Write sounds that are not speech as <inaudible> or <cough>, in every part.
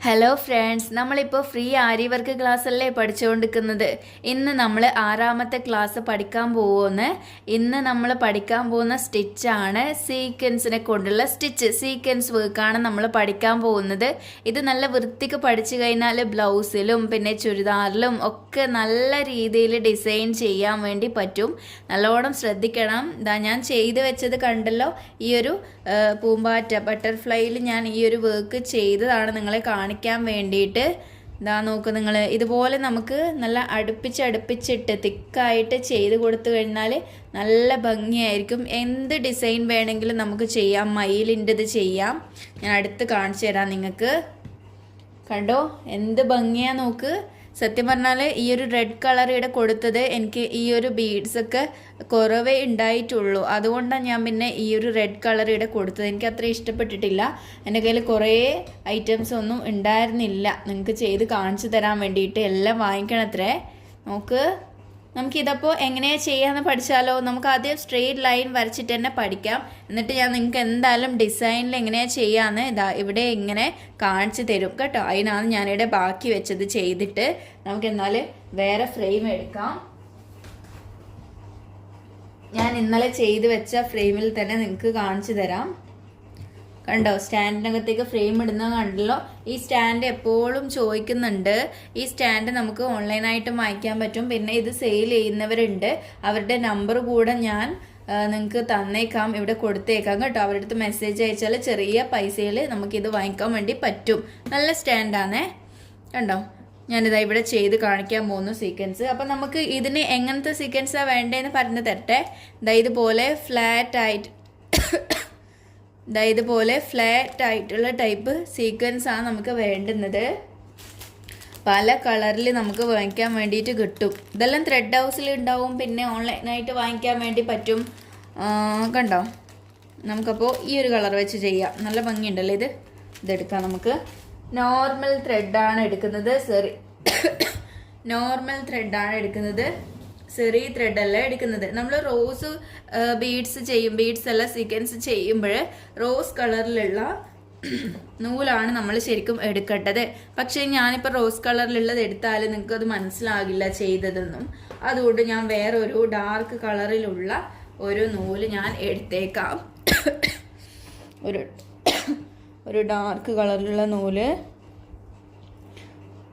Hello friends നമ്മളിപ്പോൾ free aari work class അല്ലേ പഠിച്ചുകൊണ്ടിരിക്കുന്നത് ഇന്ന് നമ്മൾ ആറാമത്തെ ക്ലാസ് പഠിക്കാൻ പോകുമെന്ന് ഇന്ന് നമ്മൾ പഠിക്കാൻ പോകുന്ന സ്റ്റിച്ചാണ് സീക്വൻസിനെ കൊണ്ടുള്ള സ്റ്റിച്ച് സീക്വൻസ് വർക്കാണ് നമ്മൾ പഠിക്കാൻ പോകുന്നത്. ഇത് നല്ല വൃത്തിക്ക് പഠിച്ചു കഴിഞ്ഞാൽ ബ്ലൗസിലും പിന്നെ ചുരിദാറിലും ഒക്കെ നല്ല രീതിയിൽ ഡിസൈൻ ചെയ്യാൻ വേണ്ടി പറ്റും. നല്ലോണം ശ്രദ്ധിക്കണം. ഇതാ ഞാൻ ചെയ്ത് വെച്ചത് കണ്ടല്ലോ ഈ ഒരു പൂമ്പാറ്റ ബട്ടർഫ്ലൈയിൽ ഞാൻ ഈ ഒരു വർക്ക് ചെയ്തതാണ് നിങ്ങളെ കാണിക്കാൻ വേണ്ടിയിട്ട് ഇതാ നോക്ക് നിങ്ങൾ ഇതുപോലെ നമുക്ക് നല്ല അടുപ്പിച്ച് അടുപ്പിച്ചിട്ട് തിക്കായിട്ട് ചെയ്ത് കൊടുത്തു കഴിഞ്ഞാൽ നല്ല ഭംഗിയായിരിക്കും. എന്ത് ഡിസൈൻ വേണമെങ്കിലും നമുക്ക് ചെയ്യാം. മയിലിന്റെത് ചെയ്യാം. ഞാൻ അടുത്ത് കാണിച്ചു തരാം നിങ്ങൾക്ക്. കണ്ടോ? എന്ത് ഭംഗിയാ നോക്ക്. സത്യം പറഞ്ഞാൽ ഈ ഒരു റെഡ് കളർ ഇവിടെ കൊടുത്തത് എനിക്ക് ഈ ഒരു ബീഡ്സ് ഒക്കെ കുറവേ ഉണ്ടായിട്ടുള്ളൂ അതുകൊണ്ടാണ് ഞാൻ പിന്നെ ഈ ഒരു റെഡ് കളർ ഇവിടെ കൊടുത്തത്. എനിക്ക് അത്ര ഇഷ്ടപ്പെട്ടിട്ടില്ല. എന്റെ കയ്യിൽ കുറേ ഐറ്റംസ് ഒന്നും ഉണ്ടായിരുന്നില്ല നിങ്ങൾക്ക് ചെയ്ത് കാണിച്ചു തരാൻ വേണ്ടിയിട്ട് എല്ലാം വാങ്ങിക്കണത്രേ. നോക്ക്. നമുക്കിതപ്പോൾ എങ്ങനെയാണ് ചെയ്യാമെന്ന് പഠിച്ചാലോ? നമുക്ക് ആദ്യം സ്ട്രെയിറ്റ് ലൈൻ വരച്ചിട്ട് തന്നെ പഠിക്കാം. എന്നിട്ട് ഞാൻ നിങ്ങൾക്ക് എന്തായാലും ഡിസൈനിൽ എങ്ങനെയാണ് ചെയ്യാമെന്ന് ഇതാ ഇവിടെ ഇങ്ങനെ കാണിച്ചു തരും കേട്ടോ. അതിനാണ് ഞാനിവിടെ ബാക്കി വെച്ചത് ചെയ്തിട്ട്. നമുക്ക് എന്നാൽ വേറെ ഫ്രെയിം എടുക്കാം. ഞാൻ ഇന്നലെ ചെയ്ത് വെച്ച ഫ്രെയിമിൽ തന്നെ നിങ്ങൾക്ക് കാണിച്ചു തരാം. കണ്ടോ? സ്റ്റാൻഡിനകത്തേക്ക് ഫ്രെയിം ഇടുന്നത് കണ്ടല്ലോ? ഈ സ്റ്റാൻഡ് എപ്പോഴും ചോദിക്കുന്നുണ്ട്. ഈ സ്റ്റാൻഡ് നമുക്ക് ഓൺലൈനായിട്ട് വാങ്ങിക്കാൻ പറ്റും. പിന്നെ ഇത് സെയിൽ ചെയ്യുന്നവരുണ്ട്. അവരുടെ നമ്പർ കൂടെ ഞാൻ നിങ്ങൾക്ക് തന്നേക്കാം. ഇവിടെ കൊടുത്തേക്കാം കേട്ടോ. അവരുടെ അടുത്ത് മെസ്സേജ് അയച്ചാൽ ചെറിയ പൈസയിൽ നമുക്കിത് വാങ്ങിക്കാൻ വേണ്ടി പറ്റും. നല്ല സ്റ്റാൻഡാണേ കണ്ടോ? ഞാനിതാ ഇവിടെ ചെയ്ത് കാണിക്കാൻ പോകുന്നു സീക്വൻസ് അപ്പം നമുക്ക് ഇതിന് എങ്ങനത്തെ സീക്വൻസാണ് വേണ്ടതെന്ന് പറഞ്ഞു തരട്ടെ? ഇതാ ഇതുപോലെ ഫ്ലാറ്റ് ആയിട്ട് ദാ ഇതുപോലെ ഫ്ലാറ്റ് ആയിട്ടുള്ള ടൈപ്പ് സീക്വൻസ് ആണ് നമുക്ക് വേണ്ടുന്നത്. പല കളറിൽ നമുക്ക് വാങ്ങിക്കാൻ വേണ്ടിയിട്ട് കിട്ടും. ഇതെല്ലാം ത്രെഡ് ഹൗസിൽ ഉണ്ടാവും പിന്നെ ഓൺലൈനായിട്ട് വാങ്ങിക്കാൻ വേണ്ടി പറ്റും. കണ്ടോ? നമുക്കപ്പോൾ ഈ ഒരു കളർ വെച്ച് ചെയ്യാം. നല്ല ഭംഗിയുണ്ടല്ലോ ഇത്? ഇതെടുക്കാം നമുക്ക്. നോർമൽ ത്രെഡാണ് എടുക്കുന്നത്. സോറി നോർമൽ ത്രെഡാണ് എടുക്കുന്നത്. ത്രെഡ് അല്ല എടുക്കുന്നത്. നമ്മൾ റോസ് ബീഡ്സ് ചെയ്യും. ബീഡ്സ് അല്ല സീക്വൻസ് ചെയ്യുമ്പോൾ റോസ് കളറിലുള്ള നൂലാണ് നമ്മൾ ശരിക്കും എടുക്കേണ്ടത്. പക്ഷേ ഞാനിപ്പോൾ റോസ് കളറിലുള്ളത് എടുത്താൽ നിങ്ങൾക്ക് അത് മനസ്സിലാകില്ല ചെയ്തതെന്നും. അതുകൊണ്ട് ഞാൻ വേറൊരു ഡാർക്ക് കളറിലുള്ള ഒരു നൂൽ ഞാൻ എടുത്തേക്കാം. ഒരു ഒരു ഡാർക്ക് കളറിലുള്ള നൂൽ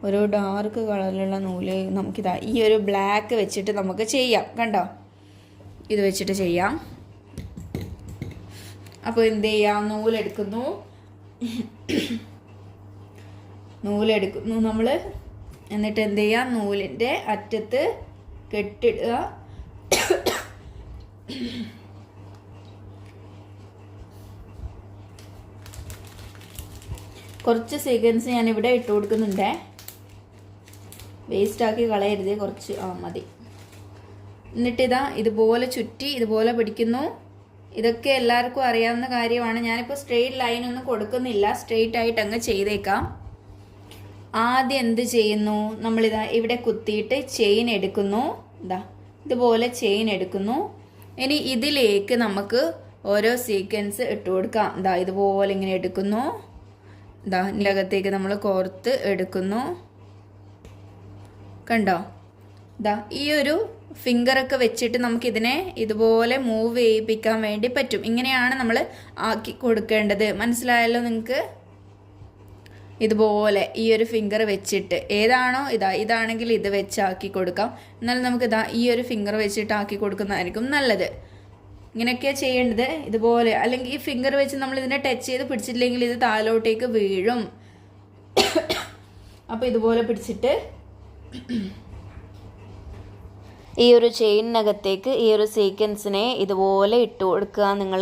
ഒരു ഡാർക്ക് കളറിലുള്ള നൂൽ നമുക്കിതാ ഈ ഒരു ബ്ലാക്ക് വെച്ചിട്ട് നമുക്ക് ചെയ്യാം കണ്ടോ? ഇത് വെച്ചിട്ട് ചെയ്യാം. അപ്പോൾ എന്ത് ചെയ്യാം? നൂലെടുക്കുന്നു. നൂലെടുക്കുന്നു. നമ്മൾ എന്നിട്ട് എന്ത് ചെയ്യാം? നൂലിന്റെ അറ്റത്ത് കെട്ടിടുക. കുറച്ച് സീക്വൻസ് ഞാനിവിടെ ഇട്ട് കൊടുക്കുന്നുണ്ടേ വേസ്റ്റ് ആക്കി കളയരുത് കുറച്ച് ആ മതി. എന്നിട്ടിതാ ഇതുപോലെ ചുറ്റി ഇതുപോലെ പിടിക്കുന്നു. ഇതൊക്കെ എല്ലാവർക്കും അറിയാവുന്ന കാര്യമാണ്. ഞാനിപ്പോൾ സ്ട്രെയിറ്റ് ലൈൻ ഒന്നും കൊടുക്കുന്നില്ല. സ്ട്രെയിറ്റ് ആയിട്ട് അങ്ങ് ചെയ്തേക്കാം. ആദ്യം എന്ത് ചെയ്യുന്നു? നമ്മളിതാ ഇവിടെ കുത്തിയിട്ട് ചെയിൻ എടുക്കുന്നു. ഇതാ ഇതുപോലെ ചെയിൻ എടുക്കുന്നു. ഇനി ഇതിലേക്ക് നമുക്ക് ഓരോ സീക്വൻസ് ഇട്ട് കൊടുക്കാം. ഇതാ ഇതുപോലെ ഇങ്ങനെ എടുക്കുന്നു. ഇതാ ഇതിനകത്തേക്ക് നമ്മൾ കോർത്ത് എടുക്കുന്നു. കണ്ടോ? ഇതാ ഈ ഒരു ഫിംഗറൊക്കെ വെച്ചിട്ട് നമുക്കിതിനെ ഇതുപോലെ മൂവ് ചെയ്യിപ്പിക്കാൻ വേണ്ടി പറ്റും. ഇങ്ങനെയാണ് നമ്മൾ ആക്കി കൊടുക്കേണ്ടത്. മനസ്സിലായല്ലോ നിങ്ങൾക്ക് ഇതുപോലെ ഈ ഒരു ഫിംഗർ വെച്ചിട്ട്. ഏതാണോ ഇതാ ഇതാണെങ്കിൽ ഇത് വെച്ച് ആക്കി കൊടുക്കാം. എന്നാൽ നമുക്ക് ഇതാ ഈ ഒരു ഫിംഗർ വെച്ചിട്ട് ആക്കി കൊടുക്കുന്നതായിരിക്കും നല്ലത്. ഇങ്ങനെയൊക്കെയാണ് ചെയ്യേണ്ടത്. ഇതുപോലെ അല്ലെങ്കിൽ ഈ ഫിംഗർ വെച്ച് നമ്മൾ ഇതിനെ ടച്ച് ചെയ്ത് പിടിച്ചിട്ടില്ലെങ്കിൽ ഇത് താലോട്ടേക്ക് വീഴും. <coughs> അപ്പോൾ ഇതുപോലെ പിടിച്ചിട്ട് ഈ ഒരു ചെയിനകത്തേക്ക് ഈ ഒരു സീക്വൻസിനെ ഇതുപോലെ ഇട്ട് കൊടുക്കുക നിങ്ങൾ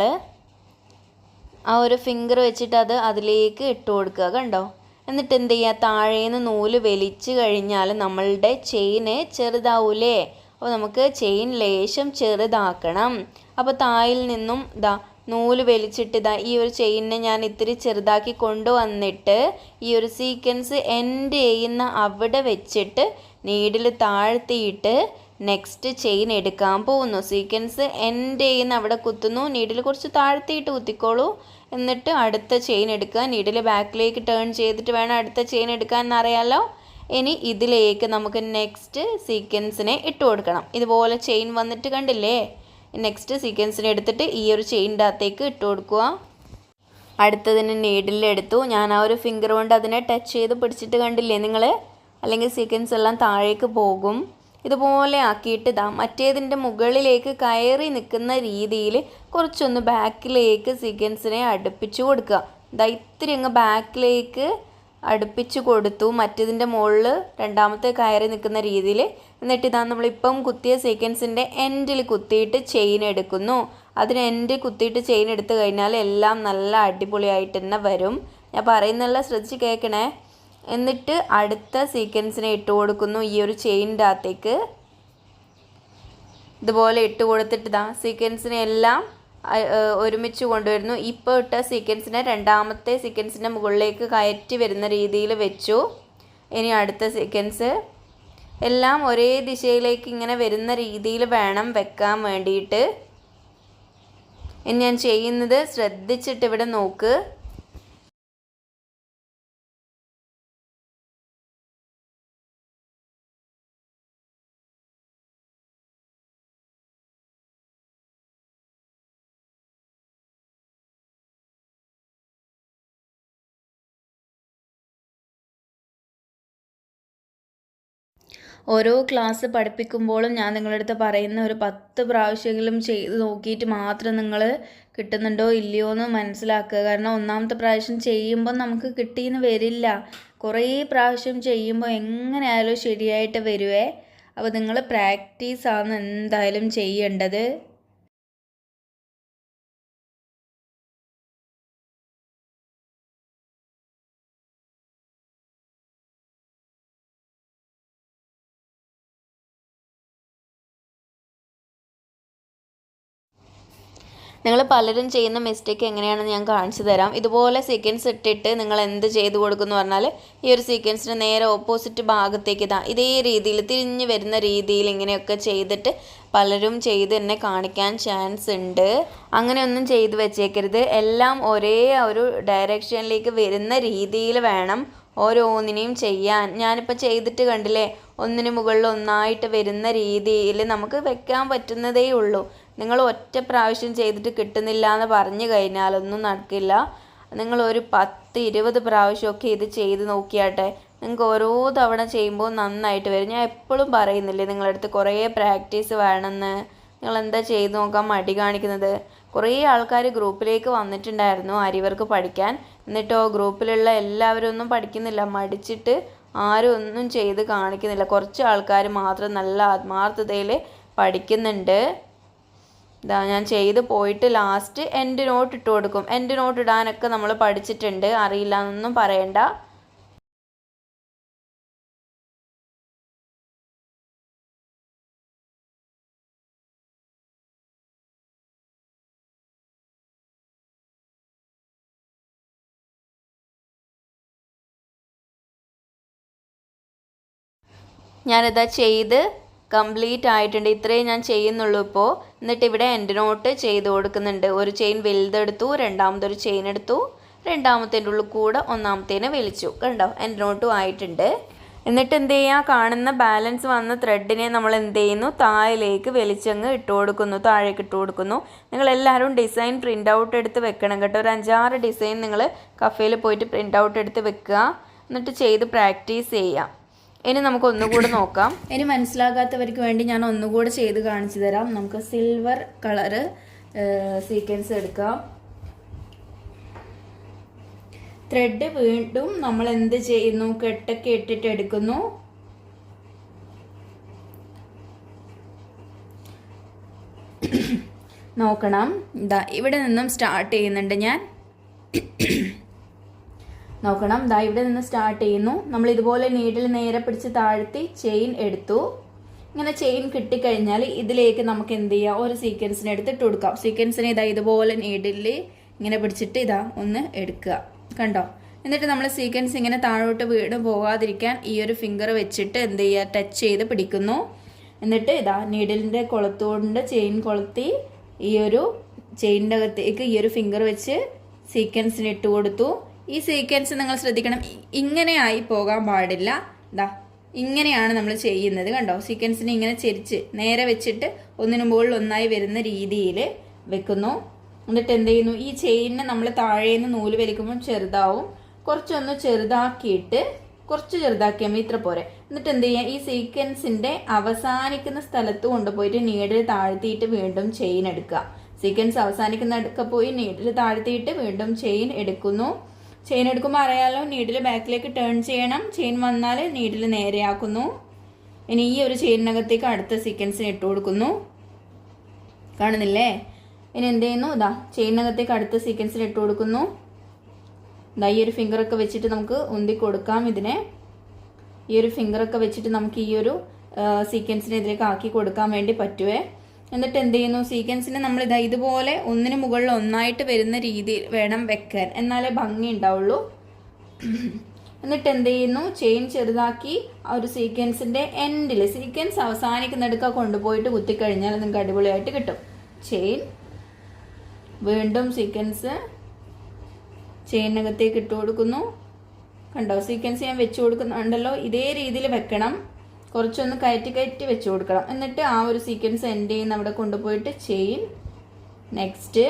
ആ ഒരു ഫിംഗർ വെച്ചിട്ട് അത് അതിലേക്ക് ഇട്ട് കൊടുക്കുക കണ്ടോ? എന്നിട്ട് എന്ത് ചെയ്യുക? താഴേന്ന് നൂൽ വലിച്ചു കഴിഞ്ഞാൽ നമ്മളുടെ ചെയിന് ചെറുതാവൂലേ? അപ്പോൾ നമുക്ക് ചെയിൻ ലേശം ചെറുതാക്കണം. അപ്പോൾ തായിൽ നിന്നും ദാ നൂൽ വലിച്ചിട്ട് ഇതാ ഈ ഒരു ചെയിനെ ഞാൻ ഇത്തിരി ചെറുതാക്കി കൊണ്ടുവന്നിട്ട് ഈ ഒരു സീക്വൻസ് എൻഡ് ചെയ്യുന്ന അവിടെ വെച്ചിട്ട് നീഡിൽ താഴ്ത്തിയിട്ട് നെക്സ്റ്റ് ചെയിൻ എടുക്കാൻ പോകുന്നു. സീക്വൻസ് എൻഡ് ചെയ്യുന്ന അവിടെ കുത്തുന്നു. നീഡിൽ കുറച്ച് താഴ്ത്തിയിട്ട് കുത്തിക്കോളൂ. എന്നിട്ട് അടുത്ത ചെയിൻ എടുക്കുക. നീഡിൽ ബാക്കിലേക്ക് ടേൺ ചെയ്തിട്ട് വേണം അടുത്ത ചെയിൻ എടുക്കാൻ എന്നറിയാലോ? ഇനി ഇതിലേക്ക് നമുക്ക് നെക്സ്റ്റ് സീക്വൻസിനെ ഇട്ട് കൊടുക്കണം ഇതുപോലെ ചെയിൻ വന്നിട്ട് കണ്ടില്ലേ? നെക്സ്റ്റ് സീക്വൻസിനെ എടുത്തിട്ട് ഈ ഒരു ചെയിന്റെ അകത്തേക്ക് ഇട്ട് കൊടുക്കുക. അടുത്തതിന് നീഡിലെടുത്തു ഞാൻ ആ ഒരു ഫിംഗർ കൊണ്ട് അതിനെ ടച്ച് ചെയ്ത് പിടിച്ചിട്ട് കണ്ടില്ലേ നിങ്ങൾ അല്ലെങ്കിൽ സീക്വൻസ് എല്ലാം താഴേക്ക് പോകും. ഇതുപോലെ ആക്കിയിട്ട് ഇതാ മറ്റേതിന്റെ മുകളിലേക്ക് കയറി നിൽക്കുന്ന രീതിയിൽ കുറച്ചൊന്ന് ബാക്കിലേക്ക് സീക്വൻസിനെ അടുപ്പിച്ചു കൊടുക്കുക. ഇതാ ഇത്തിരി അങ്ങ് ബാക്കിലേക്ക് അടുപ്പിച്ചു കൊടുത്തു. മറ്റേതിന്റെ മുകളിൽ രണ്ടാമത്തെ കയറി നിൽക്കുന്ന രീതിയിൽ എന്നിട്ട് ഇതാ നമ്മളിപ്പം കുത്തിയ സീക്വൻസിന്റെ എൻഡിൽ കുത്തിയിട്ട് ചെയിൻ എടുക്കുന്നു. അതിന് എൻഡ് കുത്തിയിട്ട് ചെയിൻ എടുത്തു കഴിഞ്ഞാൽ എല്ലാം നല്ല അടിപൊളിയായിട്ട് തന്നെ വരും. ഞാൻ പറയുന്നുള്ള ശ്രദ്ധിച്ച് കേൾക്കണേ. എന്നിട്ട് അടുത്ത സീക്വൻസിനെ ഇട്ട് കൊടുക്കുന്നു ഈ ഒരു ചെയിനിന്റെ അകത്തേക്ക്. ഇതുപോലെ ഇട്ട് കൊടുത്തിട്ട് ഇതാ സീക്വൻസിനെ എല്ലാം ഒരുമിച്ച് കൊണ്ടുവരുന്നു. ഇപ്പോൾ ഇട്ട സീക്വൻസിനെ രണ്ടാമത്തെ സീക്വൻസിന്റെ മുകളിലേക്ക് കയറ്റി വരുന്ന രീതിയിൽ വെച്ചു. ഇനി അടുത്ത സീക്വൻസ് എല്ലാം ഒരേ ദിശയിലേക്ക് ഇങ്ങനെ വരുന്ന രീതിയിൽ വേണം വെക്കാൻ വേണ്ടിയിട്ട്. ഇനി ഞാൻ ചെയ്യുന്നത് ശ്രദ്ധിച്ചിട്ട് ഇവിടെ നോക്ക്. ഓരോ ക്ലാസ് പഠിപ്പിക്കുമ്പോഴും ഞാൻ നിങ്ങളുടെ അടുത്ത് പറയുന്ന ഒരു പത്ത് പ്രാവശ്യമെങ്കിലും ചെയ്ത് നോക്കിയിട്ട് മാത്രം നിങ്ങൾ കിട്ടുന്നുണ്ടോ ഇല്ലയോ എന്ന് മനസ്സിലാക്കുക. കാരണം ഒന്നാമത്തെ പ്രാവശ്യം ചെയ്യുമ്പോൾ നമുക്ക് കിട്ടിയെന്ന് വരില്ല. കുറേ പ്രാവശ്യം ചെയ്യുമ്പോൾ എങ്ങനെയായാലും ശരിയായിട്ട് വരുവേ. അപ്പോൾ നിങ്ങൾ പ്രാക്ടീസാണ് എന്തായാലും ചെയ്യേണ്ടത്. നിങ്ങൾ പലരും ചെയ്യുന്ന മിസ്റ്റേക്ക് എങ്ങനെയാണെന്ന് ഞാൻ കാണിച്ചു തരാം. ഇതുപോലെ സീക്വൻസ് ഇട്ടിട്ട് നിങ്ങൾ എന്ത് ചെയ്തു കൊടുക്കുന്നു പറഞ്ഞാൽ ഈ ഒരു സീക്വൻസിന് നേരെ ഓപ്പോസിറ്റ് ഭാഗത്തേക്ക് ഇതാ ഇതേ രീതിയിൽ തിരിഞ്ഞ് വരുന്ന രീതിയിൽ ഇങ്ങനെയൊക്കെ ചെയ്തിട്ട് പലരും ചെയ്ത് എന്നെ കാണിക്കാൻ ചാൻസ് ഉണ്ട്. അങ്ങനെയൊന്നും ചെയ്ത് വെച്ചേക്കരുത്. എല്ലാം ഒരേ ഒരു ഡയറക്ഷനിലേക്ക് വരുന്ന രീതിയിൽ വേണം ഓരോന്നിനെയും ചെയ്യാൻ. ഞാനിപ്പോൾ ചെയ്തിട്ട് കണ്ടില്ലേ ഒന്നിന് മുകളിൽ ഒന്നായിട്ട് വരുന്ന രീതിയിൽ നമുക്ക് വെക്കാൻ പറ്റുന്നതേ ഉള്ളൂ. നിങ്ങൾ ഒറ്റ പ്രാവശ്യം ചെയ്തിട്ട് കിട്ടുന്നില്ല എന്ന് പറഞ്ഞു കഴിഞ്ഞാലൊന്നും നടക്കില്ല. നിങ്ങൾ ഒരു പത്ത് ഇരുപത് പ്രാവശ്യമൊക്കെ ഇത് ചെയ്ത് നോക്കിയാട്ടെ. നിങ്ങൾക്ക് ഓരോ തവണ ചെയ്യുമ്പോൾ നന്നായിട്ട് വരും. ഞാൻ എപ്പോഴും പറയുന്നില്ലേ അടുത്ത് കുറേ പ്രാക്ടീസ് വേണമെന്ന്. നിങ്ങൾ എന്താ ചെയ്ത് നോക്കാൻ മടി കാണിക്കുന്നത്? കുറേ ആൾക്കാർ ഗ്രൂപ്പിലേക്ക് വന്നിട്ടുണ്ടായിരുന്നു അരിവർക്ക് പഠിക്കാൻ. എന്നിട്ടോ ഗ്രൂപ്പിലുള്ള എല്ലാവരും ഒന്നും പഠിക്കുന്നില്ല. മടിച്ചിട്ട് ആരും ഒന്നും ചെയ്ത് കാണിക്കുന്നില്ല. കുറച്ച് ആൾക്കാർ മാത്രം നല്ല ആത്മാർത്ഥതയിൽ പഠിക്കുന്നുണ്ട്. ഇതാ ഞാൻ ചെയ്ത് പോയിട്ട് ലാസ്റ്റ് എൻഡ് നോട്ട് ഇട്ട് കൊടുക്കും. എൻഡ് നോട്ട് ഇടാനൊക്കെ നമ്മൾ പഠിച്ചിട്ടുണ്ട്. അറിയില്ല എന്നൊന്നും പറയണ്ട. ഞാനിതാ ചെയ്ത് കംപ്ലീറ്റ് ആയിട്ടുണ്ട്. ഇത്രയും ഞാൻ ചെയ്യുന്നുള്ളൂ ഇപ്പോൾ എന്നിട്ട് ഇവിടെ എൻഡ് നോട്ട് ചെയ്ത് കൊടുക്കുന്നുണ്ട്. ഒരു ചെയിൻ വലുതെടുത്തു രണ്ടാമതൊരു ചെയിൻ എടുത്തു രണ്ടാമത്തേന്റെ ഉള്ളിൽ കൂടെ ഒന്നാമത്തേനെ വലിച്ചു കണ്ടോ? എൻഡ് നോട്ടും ആയിട്ടുണ്ട്. എന്നിട്ട് എന്ത് ചെയ്യുക? കാണുന്ന ബാലൻസ് വന്ന ത്രെഡിനെ നമ്മൾ എന്ത് ചെയ്യുന്നു? താഴേക്ക് വലിച്ചങ്ങ് ഇട്ട് കൊടുക്കുന്നു താഴേക്ക് ഇട്ട് കൊടുക്കുന്നു. നിങ്ങൾ എല്ലാവരും ഡിസൈൻ പ്രിന്റ് ഔട്ട് എടുത്ത് വെക്കണം കേട്ടോ. ഒരു അഞ്ചാറ് ഡിസൈൻ നിങ്ങൾ കഫേയിൽ പോയിട്ട് പ്രിന്റ് ഔട്ട് എടുത്ത് വെക്കുക. എന്നിട്ട് ചെയ്ത് പ്രാക്ടീസ് ചെയ്യാം ഇനി നമുക്ക് ഒന്നുകൂടെ നോക്കാം. ഇനി മനസ്സിലാകാത്തവർക്ക് വേണ്ടി ഞാൻ ഒന്നുകൂടെ ചെയ്ത് കാണിച്ചു തരാം. നമുക്ക് സിൽവർ കളറ് സീക്വൻസ് എടുക്കാം. ത്രെഡ് വീണ്ടും നമ്മൾ എന്ത് ചെയ്യുന്നു? കെട്ടൊക്കെ ഇട്ടിട്ട് എടുക്കുന്നു. നോക്കണം. ഇതാ ഇവിടെ നിന്നും സ്റ്റാർട്ട് ചെയ്യുന്നുണ്ട് ഞാൻ. നോക്കണം. ദാ ഇവിടെ നിന്ന് സ്റ്റാർട്ട് ചെയ്യുന്നു. നമ്മൾ ഇതുപോലെ നീഡിൽ നേരെ പിടിച്ച് താഴ്ത്തി ചെയിൻ എടുത്തു. ഇങ്ങനെ ചെയിൻ കിട്ടിക്കഴിഞ്ഞാൽ ഇതിലേക്ക് നമുക്ക് എന്ത് ചെയ്യാം? ഒരു സീക്വൻസിന് എടുത്തിട്ട് കൊടുക്കാം. സീക്വൻസിനെ ഇതാ ഇതുപോലെ നീഡിൽ ഇങ്ങനെ പിടിച്ചിട്ട് ഇതാ ഒന്ന് എടുക്കുക. കണ്ടോ? എന്നിട്ട് നമ്മൾ സീക്വൻസ് ഇങ്ങനെ താഴോട്ട് വീട് പോകാതിരിക്കാൻ ഈ ഒരു ഫിംഗർ വെച്ചിട്ട് എന്ത് ചെയ്യുക? ടച്ച് ചെയ്ത് പിടിക്കുന്നു. എന്നിട്ട് ഇതാ നീഡിലിന്റെ കൊളുത്തുകൊണ്ട് ചെയിൻ കൊളുത്തി ഈ ഒരു ചെയിനിന്റെ അകത്തേക്ക് ഈ ഒരു ഫിംഗർ വെച്ച് സീക്വൻസിന് ഇട്ട് കൊടുത്തു. ഈ സീക്വൻസ് നിങ്ങൾ ശ്രദ്ധിക്കണം. ഇങ്ങനെ ആയി പോകാൻ പാടില്ല. ദാ ഇങ്ങനെയാണ് നമ്മൾ ചെയ്യുന്നത് കണ്ടോ? സീക്വൻസിനെ ഇങ്ങനെ ചെരിച്ച് നേരെ വെച്ചിട്ട് ഒന്നിനു മുകളിൽ ഒന്നായി വരുന്ന രീതിയിൽ വെക്കുന്നു. എന്നിട്ട് എന്ത് ചെയ്യുന്നു? ഈ ചെയിനിനെ നമ്മൾ താഴേന്ന് നൂൽ വലിക്കുമ്പോൾ ചെറുതാവും. കുറച്ചൊന്ന് ചെറുതാക്കിയിട്ട് കുറച്ച് ചെറുതാക്കിയാൽ മതി ഇത്ര പോരെ. എന്നിട്ട് എന്ത് ചെയ്യുക ഈ സീക്വൻസിന്റെ അവസാനിക്കുന്ന സ്ഥലത്ത് കൊണ്ടുപോയിട്ട് നീഡിൽ താഴ്ത്തിയിട്ട് വീണ്ടും ചെയിൻ എടുക്കുക. സീക്വൻസ് അവസാനിക്കുന്ന അടുക്ക പോയി നീഡിൽ താഴ്ത്തിയിട്ട് വീണ്ടും ചെയിൻ എടുക്കുന്നു. ചെയിൻ എടുക്കുമ്പോൾ അറിയാലോ നീഡിൽ ബാക്കിലേക്ക് ടേൺ ചെയ്യണം. ചെയിൻ വന്നാൽ നീഡിൽ നേരെയാക്കുന്നു. ഇനി ഈ ഒരു ചെയിനകത്തേക്ക് അടുത്ത സീക്വൻസിന് ഇട്ട് കൊടുക്കുന്നു. കാണുന്നില്ലേ? ഇനി എന്ത് ചെയ്യുന്നു? ഇതാ ചെയിനകത്തേക്ക് അടുത്ത സീക്വൻസിന് ഇട്ട് കൊടുക്കുന്നു. ഇതാ ഈ ഒരു ഫിംഗറൊക്കെ വെച്ചിട്ട് നമുക്ക് ഉന്തി കൊടുക്കാം ഇതിനെ. ഈ ഒരു ഫിംഗറൊക്കെ വെച്ചിട്ട് നമുക്ക് ഈ ഒരു സീക്വൻസിനെ ഇതിലേക്ക് ആക്കി കൊടുക്കാൻ വേണ്ടി പറ്റുവേ. എന്നിട്ട് എന്ത് ചെയ്യുന്നു? സീക്വൻസിനെ നമ്മൾ ഇതാ ഇതുപോലെ ഒന്നിന് മുകളിൽ ഒന്നായിട്ട് വരുന്ന രീതിയിൽ വേണം വെക്കാൻ. എന്നാലേ ഭംഗി ഉണ്ടാവുള്ളൂ. എന്നിട്ട് എന്ത് ചെയ്യുന്നു? ചെയിൻ ചെറുതാക്കി ആ ഒരു സീക്വൻസിന്റെ എൻഡിൽ സീക്വൻസ് അവസാനിക്കുന്നിടക്ക കൊണ്ടുപോയിട്ട് കുത്തിക്കഴിഞ്ഞാൽ നിങ്ങൾക്ക് അടിപൊളിയായിട്ട് കിട്ടും. ചെയിൻ വീണ്ടും സീക്വൻസ് ചെയിനകത്തേക്ക് ഇട്ട് കൊടുക്കുന്നു. കണ്ടോ? സീക്വൻസ് ഞാൻ വെച്ച് കൊടുക്കുന്നുണ്ടല്ലോ. ഇതേ രീതിയിൽ വെക്കണം. കുറച്ചൊന്ന് കയറ്റി കയറ്റി വെച്ച് കൊടുക്കണം. എന്നിട്ട് ആ ഒരു സീക്വൻസ് എൻഡ് ചെയ്യുന്ന അവിടെ കൊണ്ടുപോയിട്ട് ചെയിൻ നെക്സ്റ്റ്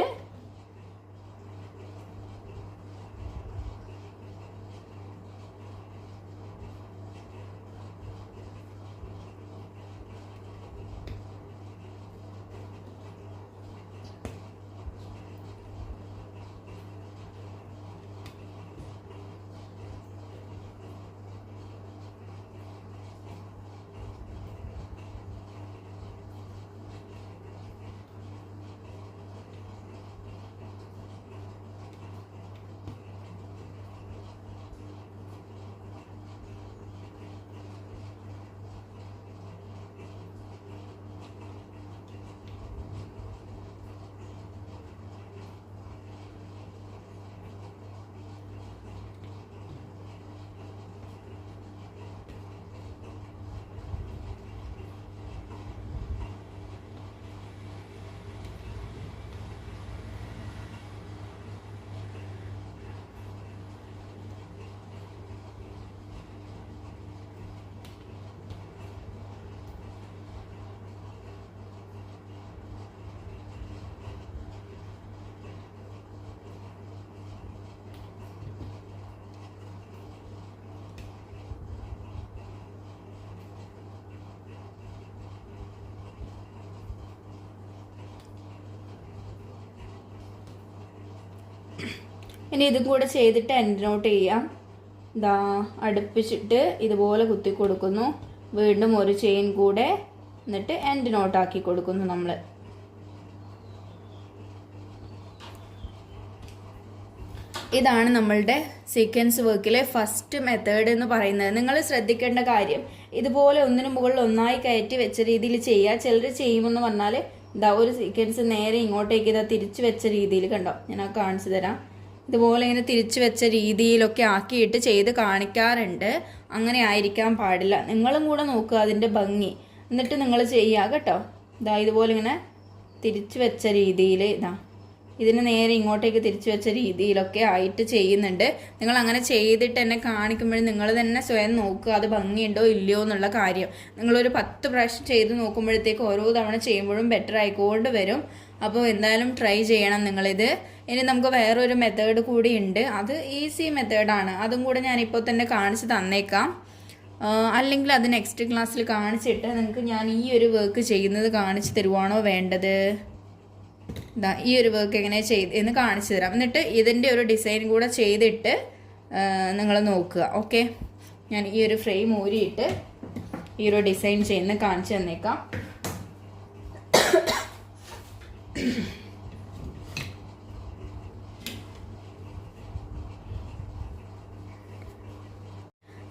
ഇനി ഇതും കൂടെ ചെയ്തിട്ട് എൻഡ് നോട്ട് ചെയ്യാം. ഇതാ അടുപ്പിച്ചിട്ട് ഇതുപോലെ കുത്തി കൊടുക്കുന്നു. വീണ്ടും ഒരു ചെയിൻ കൂടെ എന്നിട്ട് എൻഡ് നോട്ട് ആക്കി കൊടുക്കുന്നു നമ്മൾ ഇതാണ് നമ്മളുടെ സീക്വൻസ് വർക്കിലെ ഫസ്റ്റ് മെത്തേഡ് എന്ന് പറയുന്നത്. നിങ്ങൾ ശ്രദ്ധിക്കേണ്ട കാര്യം ഇതുപോലെ ഒന്നിനു മുകളിൽ ഒന്നായി കയറ്റി വെച്ച രീതിയിൽ ചെയ്യുക. ചിലർ ചെയ്യുമെന്ന് പറഞ്ഞാൽ ഇതാ ഒരു സീക്വൻസ് നേരെ ഇങ്ങോട്ടേക്ക് ഇതാ തിരിച്ചു വെച്ച രീതിയിൽ കണ്ടോ? ഞാൻ കാണിച്ചു തരാം. ഇതുപോലെ ഇങ്ങനെ തിരിച്ചു വെച്ച രീതിയിലൊക്കെ ആക്കിയിട്ട് ചെയ്ത് കാണിക്കാറുണ്ട്. അങ്ങനെ ആയിരിക്കാൻ പാടില്ല. നിങ്ങളും കൂടെ നോക്കുക അതിന്റെ ഭംഗി. എന്നിട്ട് നിങ്ങൾ ചെയ്യുക കേട്ടോ. ഇതാ ഇതുപോലെ ഇങ്ങനെ തിരിച്ചു വെച്ച രീതിയിൽ ഇതാ. ഇതിന് നേരെ ഇങ്ങോട്ടേക്ക് തിരിച്ചു വെച്ച രീതിയിലൊക്കെ ആയിട്ട് ചെയ്യുന്നുണ്ട്. നിങ്ങൾ അങ്ങനെ ചെയ്തിട്ട് എന്നെ കാണിക്കുമ്പോൾ നിങ്ങൾ തന്നെ സ്വയം നോക്കുക അത് ഭംഗിയുണ്ടോ ഇല്ലയോ എന്നുള്ള കാര്യം. നിങ്ങളൊരു പത്ത് പ്രാവശ്യം ചെയ്ത് നോക്കുമ്പോഴത്തേക്ക് ഓരോ തവണ ചെയ്യുമ്പോഴും ബെറ്റർ ആയിക്കൊണ്ട് വരും. അപ്പോൾ എന്തായാലും ട്രൈ ചെയ്യണം നിങ്ങളിത്. ഇനി നമുക്ക് വേറൊരു മെത്തേഡ് കൂടി ഉണ്ട്. അത് ഈസി മെത്തേഡാണ് അതും കൂടെ ഞാനിപ്പോൾ തന്നെ കാണിച്ച് തന്നേക്കാം. അല്ലെങ്കിൽ അത് നെക്സ്റ്റ് ക്ലാസ്സിൽ കാണിച്ചിട്ട് നിങ്ങൾക്ക് ഞാൻ ഈ ഒരു വർക്ക് ചെയ്യുന്നത് കാണിച്ച് തരുവാണോ വേണ്ടത്? ഇതാ ഈ ഒരു വർക്ക് എങ്ങനെ ചെയ്ത് എന്ന് കാണിച്ചു തരാം. എന്നിട്ട് ഇതിന്റെ ഒരു ഡിസൈൻ കൂടെ ചെയ്തിട്ട് നിങ്ങൾ നോക്കുക. ഓക്കെ ഞാൻ ഈ ഒരു ഫ്രെയിം ഊരിയിട്ട് ഈ ഒരു ഡിസൈൻ ചെയ്യുന്ന കാണിച്ചു തന്നേക്കാം.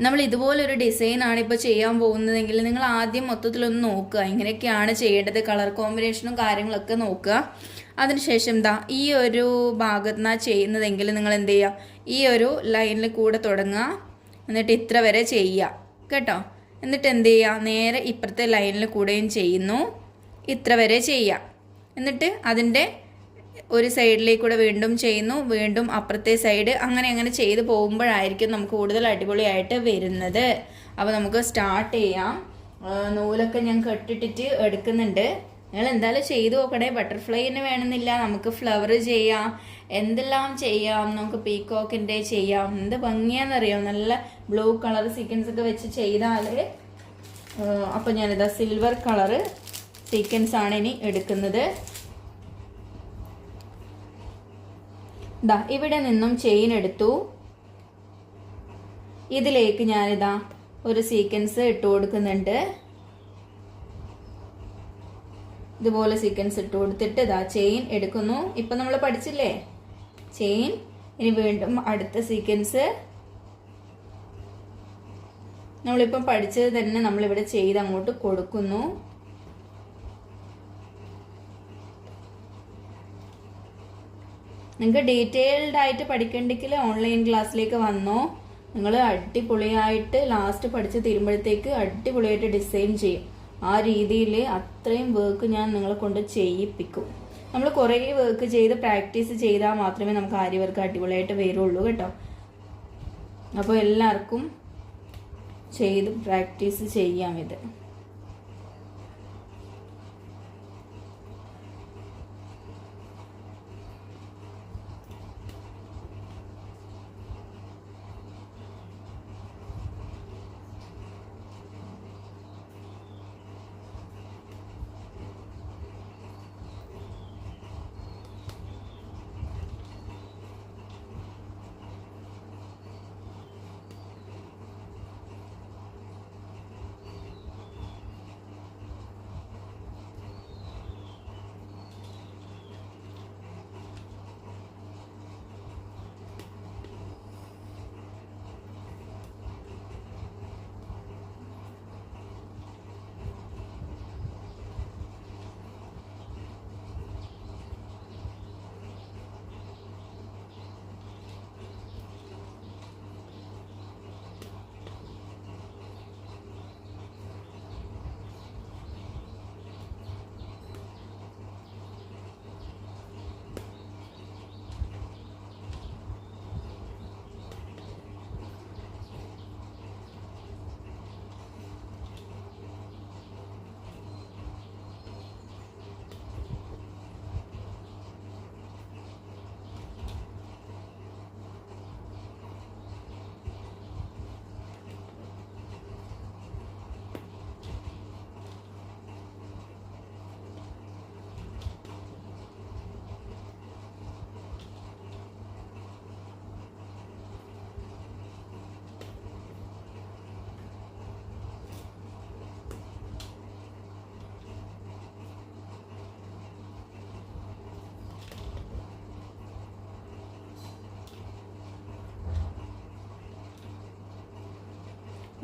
നമ്മൾ ഇതുപോലൊരു ഡിസൈനാണ് ഇപ്പോൾ ചെയ്യാൻ പോകുന്നതെങ്കിൽ നിങ്ങൾ ആദ്യം മൊത്തത്തിലൊന്ന് നോക്കുക. ഇങ്ങനെയൊക്കെയാണ് ചെയ്യേണ്ടത്. കളർ കോമ്പിനേഷനും കാര്യങ്ങളൊക്കെ നോക്കുക. അതിനുശേഷം ദാ ഈ ഒരു ഭാഗത്ത് നിന്നാണ് ചെയ്യുന്നതെങ്കിൽ നിങ്ങൾ എന്ത് ചെയ്യുക? ഈ ഒരു ലൈനിൽ കൂടെ തുടങ്ങുക. എന്നിട്ട് ഇത്ര വരെ ചെയ്യുക. കേട്ടോ? എന്നിട്ട് എന്ത് ചെയ്യുക? നേരെ ഇപ്പുറത്തെ ലൈനിൽ കൂടെയും ചെയ്യുന്നു. ഇത്ര വരെ ചെയ്യുക. എന്നിട്ട് അതിന്റെ ഒരു സൈഡിലേക്ക് കൂടെ വീണ്ടും ചെയ്യുന്നു വീണ്ടും അപ്പുറത്തെ സൈഡ് അങ്ങനെ അങ്ങനെ ചെയ്ത് പോകുമ്പോഴായിരിക്കും നമുക്ക് കൂടുതൽ അടിപൊളിയായിട്ട് വരുന്നത്. അപ്പോൾ നമുക്ക് സ്റ്റാർട്ട് ചെയ്യാം. നൂലൊക്കെ ഞാൻ കെട്ടിട്ടിട്ട് എടുക്കുന്നുണ്ട്. നിങ്ങൾ എന്തായാലും ചെയ്തു നോക്കണേ. ബട്ടർഫ്ലൈ തന്നെ വേണമെന്നില്ല. നമുക്ക് ഫ്ലവർ ചെയ്യാം. എന്തെല്ലാം ചെയ്യാം? നമുക്ക് പീക്കോക്കിന്റെ ചെയ്യാം. എന്ത് ഭംഗിയാണെന്നറിയാം? നല്ല ബ്ലൂ കളർ സീക്വൻസ് ഒക്കെ വെച്ച് ചെയ്താൽ അപ്പോൾ ഞാനിതാ സിൽവർ കളറ് സീക്വൻസ് ആണ് ഇനി എടുക്കുന്നത്. ദാ ഇവിടെ നിന്നും ചെയിൻ എടുത്തു. ഇതിലേക്ക് ഞാനിതാ ഒരു സീക്വൻസ് ഇട്ട് കൊടുക്കുന്നുണ്ട്. ഇതുപോലെ സീക്വൻസ് ഇട്ട് കൊടുത്തിട്ട് ഇതാ ചെയിൻ എടുക്കുന്നു. ഇപ്പൊ നമ്മൾ പഠിച്ചില്ലേ? ചെയിൻ ഇനി വീണ്ടും അടുത്ത സീക്വൻസ് നമ്മളിപ്പം പഠിച്ചത് തന്നെ നമ്മളിവിടെ ചെയ്ത് അങ്ങോട്ട് കൊടുക്കുന്നു. നിങ്ങൾക്ക് ഡീറ്റെയിൽഡ് ആയിട്ട് പഠിക്കണ്ടെങ്കിൽ ഓൺലൈൻ ക്ലാസ്സിലേക്ക് വന്നോ. നിങ്ങൾ അടിപൊളിയായിട്ട് ലാസ്റ്റ് പഠിച്ച് തീരുമ്പോഴത്തേക്ക് അടിപൊളിയായിട്ട് ഡിസൈൻ ചെയ്യും. ആ രീതിയിൽ അത്രയും വർക്ക് ഞാൻ നിങ്ങളെ കൊണ്ട് ചെയ്യിപ്പിക്കും. നമ്മൾ കുറേ വർക്ക് ചെയ്ത് പ്രാക്ടീസ് ചെയ്താൽ മാത്രമേ നമുക്ക് ആര്യ വർക്ക് അടിപൊളിയായിട്ട് വരുള്ളൂ കേട്ടോ. അപ്പോൾ എല്ലാവർക്കും ചെയ്ത് പ്രാക്ടീസ് ചെയ്യാം ഇത്.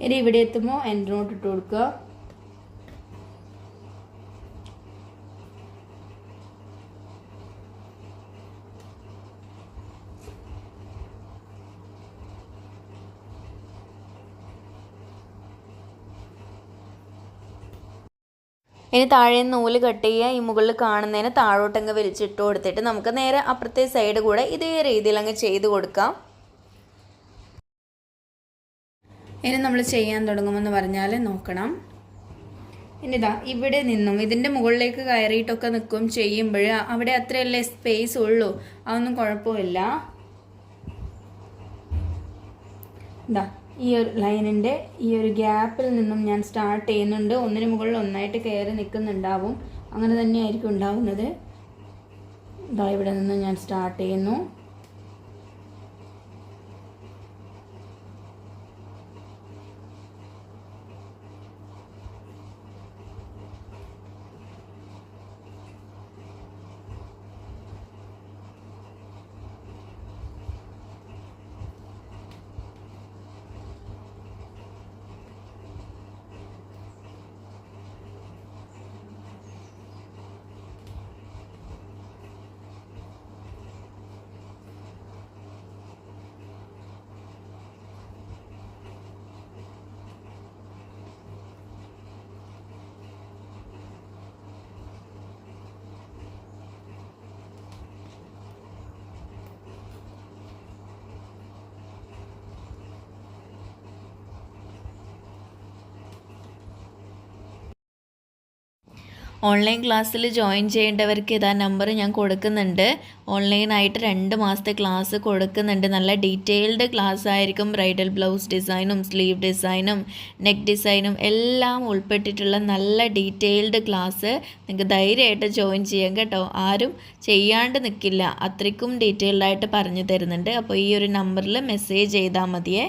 ഇനി ഇവിടെ എത്തുമ്പോൾ എന്റെ ഇട്ട് കൊടുക്കുക. ഇനി താഴെ നൂൽ കട്ട് ചെയ്യുക. ഈ മുകളിൽ കാണുന്നതിന് താഴോട്ടങ്ങ് വലിച്ചിട്ട് കൊടുത്തിട്ട് നമുക്ക് നേരെ അപ്പുറത്തെ സൈഡ് കൂടെ ഇതേ രീതിയിൽ അങ്ങ് ചെയ്ത് കൊടുക്കാം. ഇനി നമ്മൾ ചെയ്യാൻ തുടങ്ങുമെന്ന് പറഞ്ഞാൽ നോക്കണം. ഇനി ഇതാ ഇവിടെ നിന്നും ഇതിന്റെ മുകളിലേക്ക് കയറിയിട്ടൊക്കെ നിൽക്കും ചെയ്യുമ്പോൾ അവിടെ അത്രയല്ലേ സ്പേസ് ഉള്ളൂ. അതൊന്നും കുഴപ്പമില്ല. ഇതാ ഈ ഒരു ലൈനിന്റെ ഈ ഒരു ഗ്യാപ്പിൽ നിന്നും ഞാൻ സ്റ്റാർട്ട് ചെയ്യുന്നുണ്ട്. ഒന്നിന് മുകളിൽ ഒന്നായിട്ട് കയറി നിൽക്കുന്നുണ്ടാവും. അങ്ങനെ തന്നെയായിരിക്കും ഉണ്ടാവുന്നത്. ഇതാ ഇവിടെ നിന്ന് ഞാൻ സ്റ്റാർട്ട് ചെയ്യുന്നു. ഓൺലൈൻ ക്ലാസ്സിൽ ജോയിൻ ചെയ്യേണ്ടവർക്ക് ഇതാ നമ്പർ ഞാൻ കൊടുക്കുന്നുണ്ട്. ഓൺലൈനായിട്ട് രണ്ട് മാസത്തെ ക്ലാസ് കൊടുക്കുന്നുണ്ട്. നല്ല ഡീറ്റെയിൽഡ് ക്ലാസ് ആയിരിക്കും ബ്രൈഡൽ ബ്ലൗസ് ഡിസൈനും സ്ലീവ് ഡിസൈനും നെക്ക് ഡിസൈനും എല്ലാം ഉൾപ്പെട്ടിട്ടുള്ള നല്ല ഡീറ്റെയിൽഡ് ക്ലാസ് നിങ്ങൾക്ക് ധൈര്യമായിട്ട് ജോയിൻ ചെയ്യാം കേട്ടോ. ആരും ചെയ്യാണ്ട് നിൽക്കില്ല. അത്രയ്ക്കും ഡീറ്റെയിൽഡായിട്ട് പറഞ്ഞു തരുന്നുണ്ട്. അപ്പോൾ ഈ ഒരു നമ്പറിൽ മെസ്സേജ് ചെയ്താൽ മതിയേ.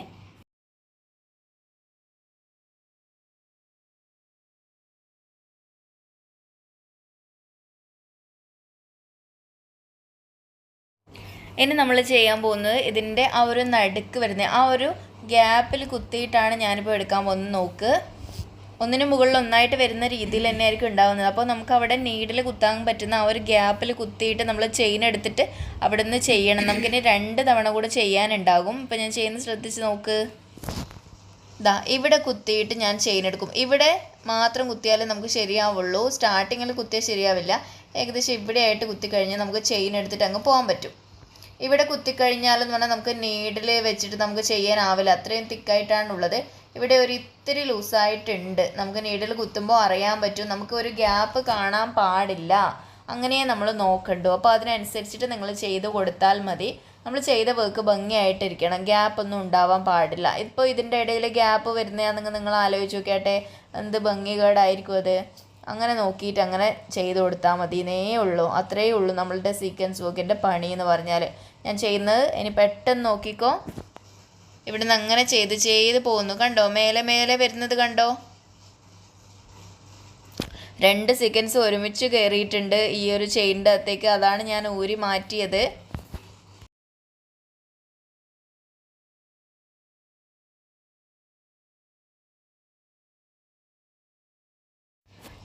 ഇനി നമ്മൾ ചെയ്യാൻ പോകുന്നത് ഇതിന്റെ ആ ഒരു നടുക്ക് വരുന്ന ആ ഒരു ഗ്യാപ്പിൽ കുത്തിയിട്ടാണ് ഞാനിപ്പോൾ എടുക്കാൻ പോകുന്നത്. നോക്ക്. ഒന്നിന് മുകളിൽ ഒന്നായിട്ട് വരുന്ന രീതിയിൽ തന്നെ ആയിരിക്കും ഉണ്ടാകുന്നത് അപ്പോൾ നമുക്ക് അവിടെ നീഡിൽ കുത്താൻ പറ്റുന്ന ആ ഒരു ഗ്യാപ്പിൽ കുത്തിയിട്ട് നമ്മൾ ചെയിൻ എടുത്തിട്ട് അവിടെ നിന്ന് ചെയ്യണം. നമുക്കിനി രണ്ട് തവണ കൂടെ ചെയ്യാനുണ്ടാകും. ഇപ്പം ഞാൻ ചെയ്യുന്നത് ശ്രദ്ധിച്ച് നോക്ക്. ഇതാ ഇവിടെ കുത്തിയിട്ട് ഞാൻ ചെയിൻ എടുക്കും. ഇവിടെ മാത്രം കുത്തിയാലേ നമുക്ക് ശരിയാവുള്ളൂ. സ്റ്റാർട്ടിങ്ങിൽ കുത്തിയാൽ ശരിയാവില്ല. ഏകദേശം ഇവിടെയായിട്ട് കുത്തിക്കഴിഞ്ഞാൽ കുത്തി കഴിഞ്ഞാൽ നമുക്ക് ചെയിൻ എടുത്തിട്ട് അങ്ങ് പോകാൻ പറ്റും. ഇവിടെ കുത്തിക്കഴിഞ്ഞാലെന്ന് പറഞ്ഞാൽ നമുക്ക് നീഡിൽ വെച്ചിട്ട് നമുക്ക് ചെയ്യാനാവില്ല. അത്രയും തിക്കായിട്ടാണുള്ളത് ഇവിടെ ഒരു ഇത്തിരി ലൂസായിട്ടുണ്ട് നമുക്ക് നീഡിൽ കുത്തുമ്പോൾ അറിയാൻ പറ്റും. നമുക്ക് ഒരു ഗ്യാപ്പ് കാണാൻ പാടില്ല. അങ്ങനെ നമ്മൾ നോക്കണ്ടു. അപ്പോൾ അതിനനുസരിച്ചിട്ട് നിങ്ങൾ ചെയ്ത് കൊടുത്താൽ മതി. നമ്മൾ ചെയ്ത വർക്ക് ഭംഗിയായിട്ടിരിക്കണം. ഗ്യാപ്പ് ഒന്നും ഉണ്ടാവാൻ പാടില്ല. ഇപ്പോൾ ഇതിന്റെ ഇടയിൽ ഗ്യാപ്പ് വരുന്നതാണെങ്കിൽ നിങ്ങൾ ആലോചിച്ച് നോക്കിയാട്ടെ. എന്ത് ഭംഗികേടായിരിക്കും അത്? അങ്ങനെ നോക്കിയിട്ട് അങ്ങനെ ചെയ്ത് കൊടുത്താൽ മതി. എന്നേ ഉള്ളൂ. അത്രയേ ഉള്ളൂ നമ്മളുടെ സീക്വൻസ് വർക്കിന്റെ പണി എന്ന് പറഞ്ഞാൽ ഞാൻ ചെയ്യുന്നത് ഇനി പെട്ടെന്ന് നോക്കിക്കോ. ഇവിടുന്ന് അങ്ങനെ ചെയ്ത് ചെയ്ത് പോകുന്നു. കണ്ടോ? മേലെ മേലെ വരുന്നത് കണ്ടോ? രണ്ട് സീക്വൻസ് ഒരുമിച്ച് കയറിയിട്ടുണ്ട് ഈ ഒരു ചെയിന്റെ അകത്തേക്ക്. അതാണ് ഞാൻ ഊരി മാറ്റിയത്.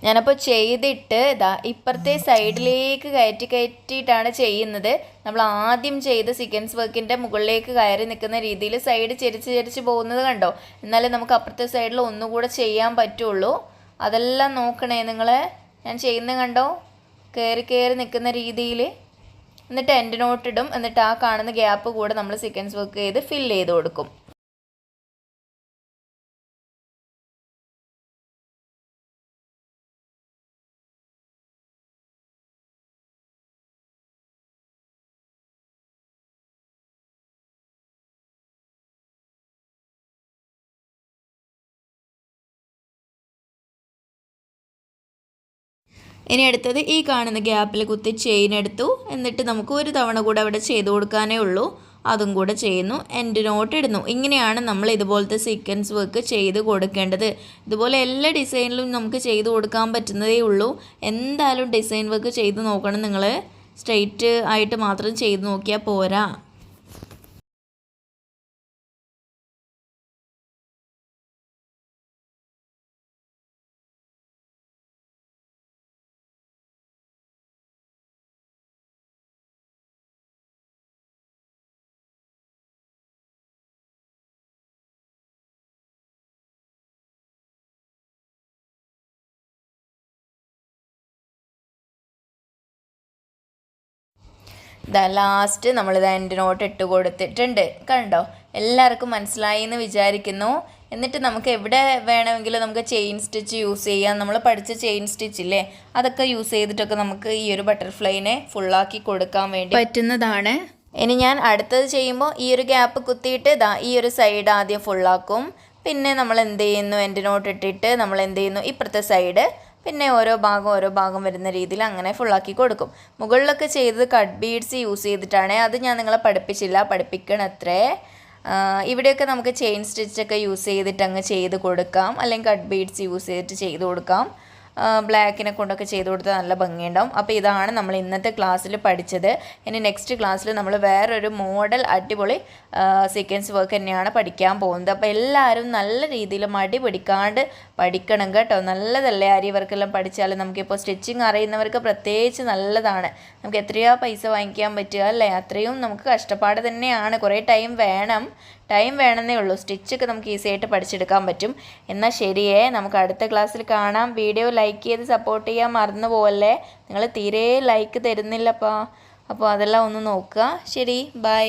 ഞാനപ്പോൾ ചെയ്തിട്ട് ഇതാ ഇപ്പുറത്തെ സൈഡിലേക്ക് കയറ്റി കയറ്റിയിട്ടാണ് ചെയ്യുന്നത്. നമ്മൾ ആദ്യം ചെയ്ത സീക്വൻസ് വർക്കിന്റെ മുകളിലേക്ക് കയറി നിൽക്കുന്ന രീതിയിൽ സൈഡ് ചെരിച്ച് ചെരിച്ച് പോകുന്നത് കണ്ടോ? എന്നാലേ നമുക്ക് അപ്പുറത്തെ സൈഡിൽ ഒന്നുകൂടെ ചെയ്യാൻ പറ്റുള്ളൂ. അതെല്ലാം നോക്കണേ നിങ്ങൾ ഞാൻ ചെയ്യുന്നത് കണ്ടോ? കയറി കയറി നിൽക്കുന്ന രീതിയിൽ. എന്നിട്ട് എൻഡ് നോട്ടിടും എന്നിട്ട് ആ കാണുന്ന ഗ്യാപ്പ് കൂടെ നമ്മൾ സീക്വൻസ് വർക്ക് ചെയ്ത് ഫില്ല് ചെയ്ത് കൊടുക്കും. ഇനി അടുത്തത് ഈ കാണുന്ന ഗ്യാപ്പിൽ കുത്തി ചെയിൻ എടുത്തു. എന്നിട്ട് നമുക്ക് ഒരു തവണ കൂടെ അവിടെ ചെയ്ത് കൊടുക്കാനേ ഉള്ളൂ. അതും കൂടെ ചെയ്യുന്നു. എന്റെ നോട്ട് ഇടുന്നു. ഇങ്ങനെയാണ് നമ്മൾ ഇതുപോലത്തെ സീക്വൻസ് വർക്ക് ചെയ്ത് കൊടുക്കേണ്ടത്. ഇതുപോലെ എല്ലാ ഡിസൈനിലും നമുക്ക് ചെയ്ത് കൊടുക്കാൻ പറ്റുന്നതേ ഉള്ളൂ. എന്തായാലും ഡിസൈൻ വർക്ക് ചെയ്ത് നോക്കണം. നിങ്ങൾ സ്ട്രെയിറ്റ് ആയിട്ട് മാത്രം ചെയ്ത് നോക്കിയാൽ പോരാ. ദ ലാസ്റ്റ് നമ്മളിത് എന്റെ നോട്ട് ഇട്ട് കൊടുത്തിട്ടുണ്ട്. കണ്ടോ? എല്ലാവർക്കും മനസ്സിലായി എന്ന് വിചാരിക്കുന്നു. എന്നിട്ട് നമുക്ക് എവിടെ വേണമെങ്കിലും നമുക്ക് ചെയിൻ സ്റ്റിച്ച് യൂസ് ചെയ്യാം. നമ്മൾ പഠിച്ച ചെയിൻ സ്റ്റിച്ച് ഇല്ലേ? അതൊക്കെ യൂസ് ചെയ്തിട്ടൊക്കെ നമുക്ക് ഈ ഒരു ബട്ടർഫ്ലൈനെ ഫുള്ളാക്കി കൊടുക്കാൻ വേണ്ടി പറ്റുന്നതാണ്. ഇനി ഞാൻ അടുത്തത് ചെയ്യുമ്പോൾ ഈ ഒരു ഗ്യാപ്പ് കുത്തിയിട്ട് ഇതാ ഈ ഒരു സൈഡ് ആദ്യം ഫുള്ളാക്കും പിന്നെ നമ്മൾ എന്ത് ചെയ്യുന്നു? എന്റെ നോട്ട് ഇട്ടിട്ട് നമ്മൾ എന്ത് ചെയ്യുന്നു? ഇപ്പുറത്തെ സൈഡ് പിന്നെ ഓരോ ഭാഗം ഓരോ ഭാഗം വരുന്ന രീതിയിൽ അങ്ങനെ ഫുള്ളാക്കി കൊടുക്കും. മുകളിലൊക്കെ ചെയ്തത് കട്ട് ബീഡ്സ് യൂസ് ചെയ്തിട്ടാണ്. അത് ഞാൻ നിങ്ങളെ പഠിപ്പിച്ചില്ല. പഠിപ്പിക്കണത്രേ. ഇവിടെയൊക്കെ നമുക്ക് ചെയിൻ സ്റ്റിച്ചൊക്കെ യൂസ് ചെയ്തിട്ട് അങ്ങ് ചെയ്ത് കൊടുക്കാം. അല്ലെങ്കിൽ കട്ട് ബീഡ്സ് യൂസ് ചെയ്തിട്ട് ചെയ്ത് കൊടുക്കാം. ബ്ലാക്കിനെ കൊണ്ടൊക്കെ ചെയ്ത് കൊടുത്താൽ നല്ല ഭംഗിയുണ്ടാവും. അപ്പോൾ ഇതാണ് നമ്മൾ ഇന്നത്തെ ക്ലാസ്സിൽ പഠിച്ചത്. ഇനി നെക്സ്റ്റ് ക്ലാസ്സിൽ നമ്മൾ വേറൊരു മോഡൽ അടിപൊളി സീക്വൻസ് വർക്ക് തന്നെയാണ് പഠിക്കാൻ പോകുന്നത്. അപ്പോൾ എല്ലാവരും നല്ല രീതിയിൽ മടി പിടിക്കാണ്ട് പഠിക്കണം കേട്ടോ. നല്ലതല്ലേ ആരി വർക്കെല്ലാം പഠിച്ചാൽ? നമുക്കിപ്പോൾ സ്റ്റിച്ചിങ് അറിയുന്നവർക്ക് പ്രത്യേകിച്ച് നല്ലതാണ്. നമുക്ക് എത്രയോ പൈസ വാങ്ങിക്കാൻ പറ്റുക അല്ലേ? അത്രയും നമുക്ക് കഷ്ടപ്പാട് തന്നെയാണ്. കുറേ ടൈം വേണം. ടൈം വേണമെന്നേ ഉള്ളൂ. സ്റ്റിച്ചൊക്കെ നമുക്ക് ഈസി ആയിട്ട് പഠിച്ചെടുക്കാൻ പറ്റും. എന്നാൽ ശരിയേ നമുക്ക് അടുത്ത ക്ലാസ്സിൽ കാണാം. വീഡിയോ ലൈക്ക് ചെയ്ത് സപ്പോർട്ട് ചെയ്യാൻ മറന്നു പോകല്ലേ നിങ്ങൾ തീരെ ലൈക്ക് തരുന്നില്ലപ്പാ. അപ്പോൾ അതെല്ലാം ഒന്ന് നോക്കുക. ശരി ബൈ